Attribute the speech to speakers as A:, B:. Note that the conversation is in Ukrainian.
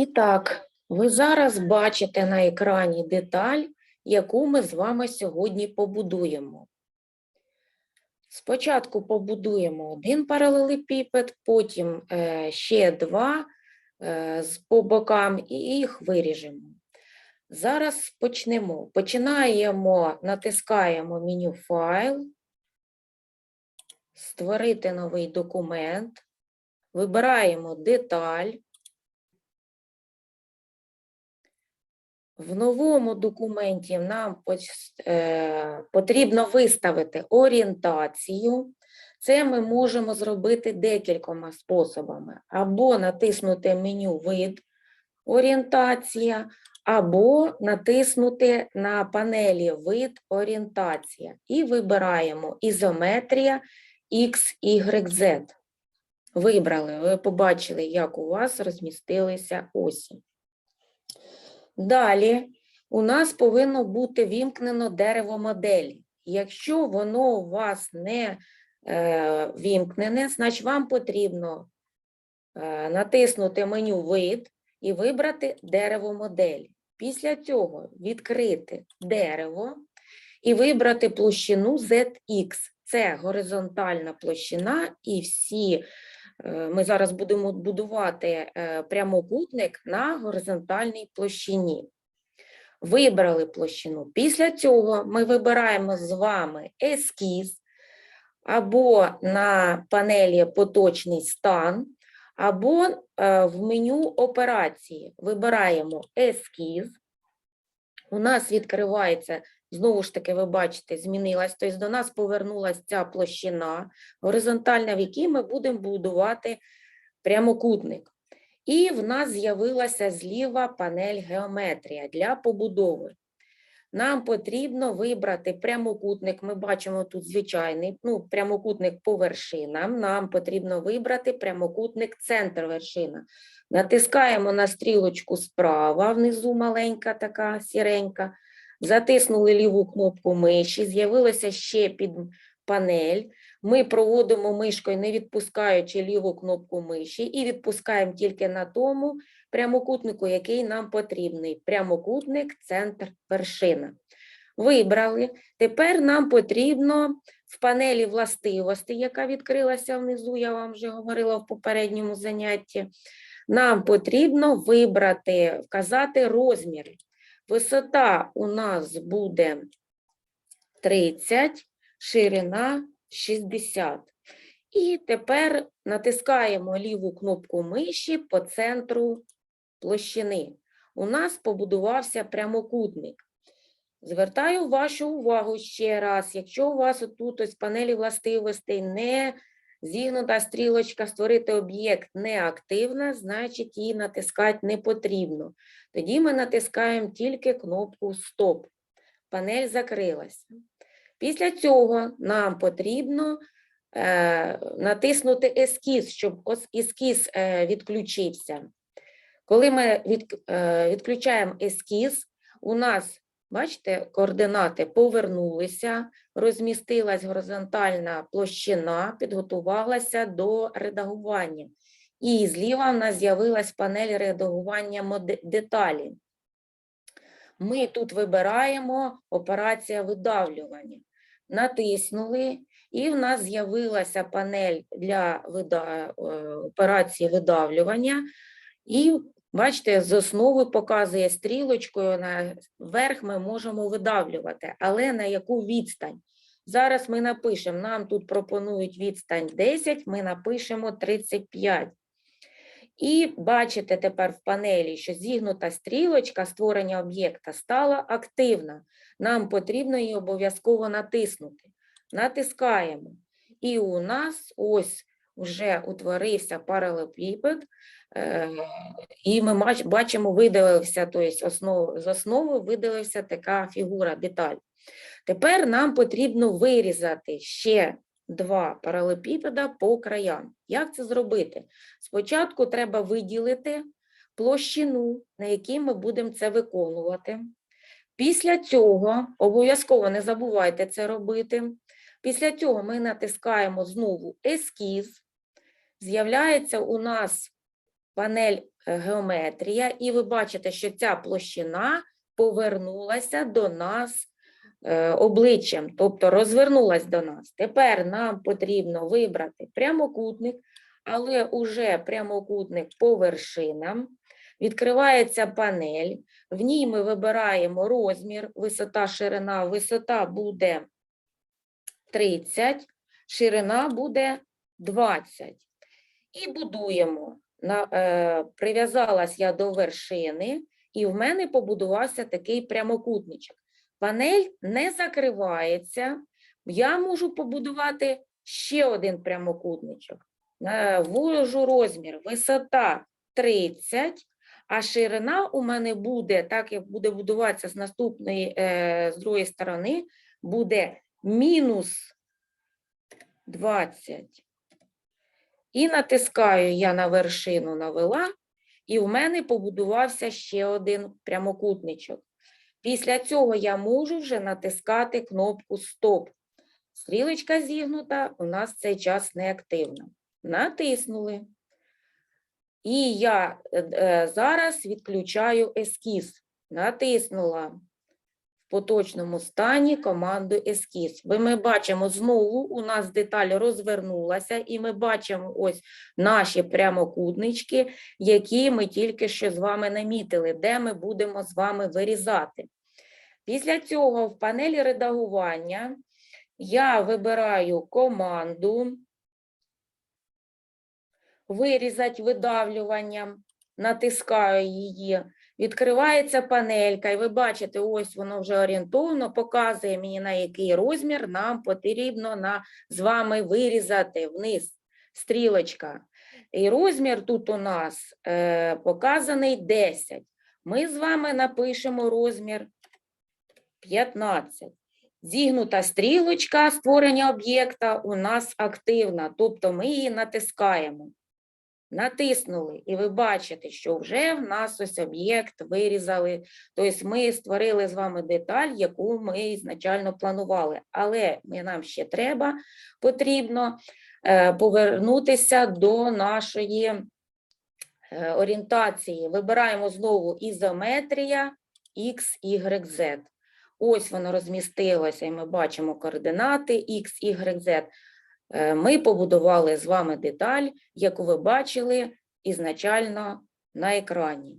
A: І так, ви зараз бачите на екрані деталь, яку ми з вами сьогодні побудуємо. Спочатку побудуємо один паралелепіпед, потім е, ще два е, по бокам і їх виріжемо. Зараз почнемо. Починаємо, натискаємо меню Файл, створити новий документ, вибираємо деталь. В новому документі нам е, потрібно виставити орієнтацію. Це ми можемо зробити декількома способами. Або натиснути меню Вид орієнтація, або натиснути на панелі Вид орієнтація і вибираємо ізометрія X, Y, Z. Вибрали, ви побачили, як у вас розмістилися осі. Далі у нас повинно бути вімкнено дерево моделі. Якщо воно у вас не е, вімкнене, значить вам потрібно е, натиснути меню Вид і вибрати дерево моделі. Після цього відкрити дерево і вибрати площину ZX. Це горизонтальна площина, і всі ми зараз будемо будувати е, прямокутник на горизонтальній площині. Вибрали площину. Після цього ми вибираємо з вами ескіз або на панелі поточний стан, або е, в меню операції вибираємо ескіз. У нас відкривається, знову ж таки, ви бачите, змінилась, тобто до нас повернулася ця площина горизонтальна, в якій ми будемо будувати прямокутник. І в нас з'явилася зліва панель геометрія для побудови. Нам потрібно вибрати прямокутник. Ми бачимо тут звичайний ну, прямокутник по вершинам. Нам потрібно вибрати прямокутник центр вершина. Натискаємо на стрілочку справа, внизу маленька така сіренька. Затиснули ліву кнопку миші, з'явилася ще під панель. Ми проводимо мишкою, не відпускаючи ліву кнопку миші, і відпускаємо тільки на тому прямокутнику, який нам потрібний. Прямокутник, центр, вершина. Вибрали. Тепер нам потрібно в панелі властивості, яка відкрилася внизу, я вам вже говорила в попередньому занятті. Нам потрібно вибрати, вказати розміри. Висота у нас буде 30, ширина 60. І тепер натискаємо ліву кнопку миші по центру площини. У нас побудувався прямокутник. Звертаю вашу увагу ще раз, якщо у вас тут ось панелі властивостей не зігнута стрілочка створити об'єкт неактивна, значить її натискати не потрібно. Тоді ми натискаємо тільки кнопку Стоп. Панель закрилася. Після цього нам потрібно е, натиснути ескіз, щоб ескіз е, відключився. Коли ми від, е, відключаємо ескіз, у нас, бачите, координати повернулися, розмістилась горизонтальна площина, підготувалася до редагування. І зліва в нас з'явилась панель редагування деталі. Ми тут вибираємо операція видавлювання. Натиснули, і в нас з'явилася панель для е, операції видавлювання. І бачите, з основи показує стрілочкою наверх ми можемо видавлювати, але на яку відстань? Зараз ми напишемо, нам тут пропонують відстань 10, ми напишемо 35. І бачите тепер в панелі, що зігнута стрілочка створення об'єкта стала активна. Нам потрібно її обов'язково натиснути. Натискаємо. І у нас ось вже утворився паралелепіпед, е, і ми бачимо, видалився, тобто з основи видалився така фігура, деталь. Тепер нам потрібно вирізати ще два паралелепіпеда по краям. Як це зробити? Спочатку треба виділити площину, на якій ми будемо це виконувати. Після цього, обов'язково не забувайте це робити. Після цього ми натискаємо знову ескіз. З'являється у нас панель е, геометрія, і ви бачите, що ця площина повернулася до нас е, обличчям, тобто розвернулась до нас. Тепер нам потрібно вибрати прямокутник, але уже прямокутник по вершинам. Відкривається панель, в ній ми вибираємо розмір, висота, ширина. Висота буде 30, ширина буде 20. І будуємо. На, е, прив'язалась я до вершини, і в мене побудувався такий прямокутничок. Панель не закривається. Я можу побудувати ще один прямокутничок. Е, Ввожу розмір, висота 30, а ширина у мене буде, так як буде будуватися з наступної, е, з другої сторони, буде мінус 20. І натискаю я на вершину навела, і в мене побудувався ще один прямокутничок. Після цього я можу вже натискати кнопку Стоп. Стрілочка зігнута, у нас цей час не активна. Натиснули. І я е, е, зараз відключаю ескіз. Натиснула поточному стані команду ескіз. Ви ми бачимо знову у нас деталь розвернулася, і ми бачимо ось наші прямокутнички, які ми тільки що з вами намітили, де ми будемо з вами вирізати. Після цього в панелі редагування я вибираю команду вирізати видавлюванням, натискаю її, відкривається панелька, і ви бачите, ось воно вже орієнтовно показує мені, на який розмір нам потрібно на, з вами вирізати вниз стрілочка. І розмір тут у нас е, показаний 10. Ми з вами напишемо розмір 15. Зігнута стрілочка створення об'єкта у нас активна, тобто ми її натискаємо. Натиснули, і ви бачите, що вже в нас ось об'єкт вирізали. Тобто ми створили з вами деталь, яку ми ізначально планували. Але нам ще треба, потрібно е, повернутися до нашої е, орієнтації. Вибираємо знову ізометрія X, Y, Z. Ось воно розмістилося, і ми бачимо координати X, Y, Z. Е, Ми побудували з вами деталь, яку ви бачили ізначально на екрані.